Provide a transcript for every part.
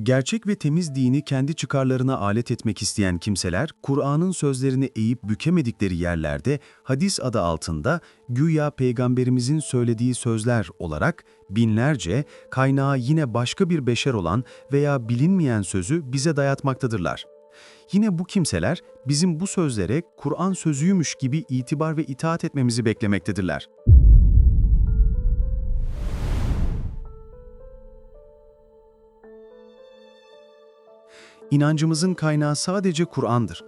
Gerçek ve temiz dini kendi çıkarlarına alet etmek isteyen kimseler, Kur'an'ın sözlerini eğip bükemedikleri yerlerde hadis adı altında güya peygamberimizin söylediği sözler olarak binlerce kaynağı yine başka bir beşer olan veya bilinmeyen sözü bize dayatmaktadırlar. Yine bu kimseler bizim bu sözlere Kur'an sözüymüş gibi itibar ve itaat etmemizi beklemektedirler. İnancımızın kaynağı sadece Kur'an'dır.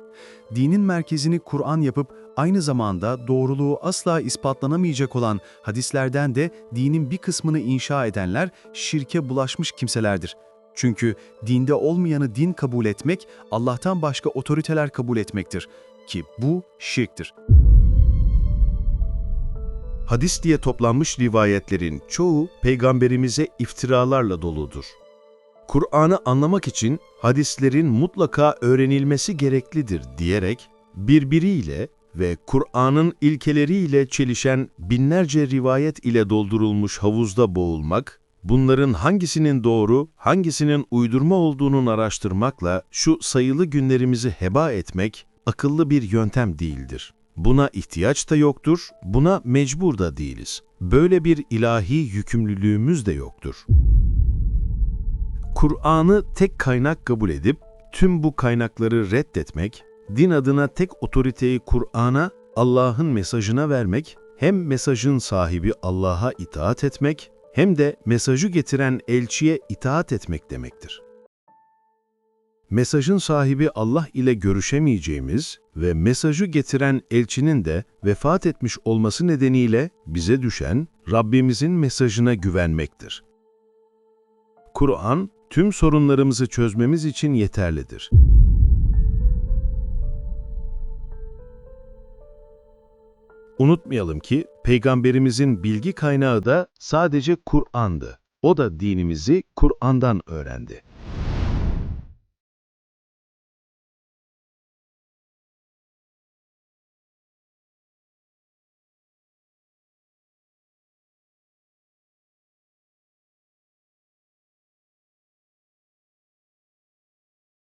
Dinin merkezini Kur'an yapıp aynı zamanda doğruluğu asla ispatlanamayacak olan hadislerden de dinin bir kısmını inşa edenler şirke bulaşmış kimselerdir. Çünkü dinde olmayanı din kabul etmek, Allah'tan başka otoriteler kabul etmektir. Ki bu şirktir. Hadis diye toplanmış rivayetlerin çoğu peygamberimize iftiralarla doludur. Kur'an'ı anlamak için hadislerin mutlaka öğrenilmesi gereklidir diyerek birbiriyle ve Kur'an'ın ilkeleriyle çelişen binlerce rivayet ile doldurulmuş havuzda boğulmak, bunların hangisinin doğru, hangisinin uydurma olduğunu araştırmakla şu sayılı günlerimizi heba etmek akıllı bir yöntem değildir. Buna ihtiyaç da yoktur, buna mecbur da değiliz. Böyle bir ilahi yükümlülüğümüz de yoktur. Kur'an'ı tek kaynak kabul edip tüm bu kaynakları reddetmek, din adına tek otoriteyi Kur'an'a, Allah'ın mesajına vermek, hem mesajın sahibi Allah'a itaat etmek, hem de mesajı getiren elçiye itaat etmek demektir. Mesajın sahibi Allah ile görüşemeyeceğimiz ve mesajı getiren elçinin de vefat etmiş olması nedeniyle bize düşen Rabbimizin mesajına güvenmektir. Kur'an, tüm sorunlarımızı çözmemiz için yeterlidir. Unutmayalım ki peygamberimizin bilgi kaynağı da sadece Kur'an'dı. O da dinimizi Kur'an'dan öğrendi.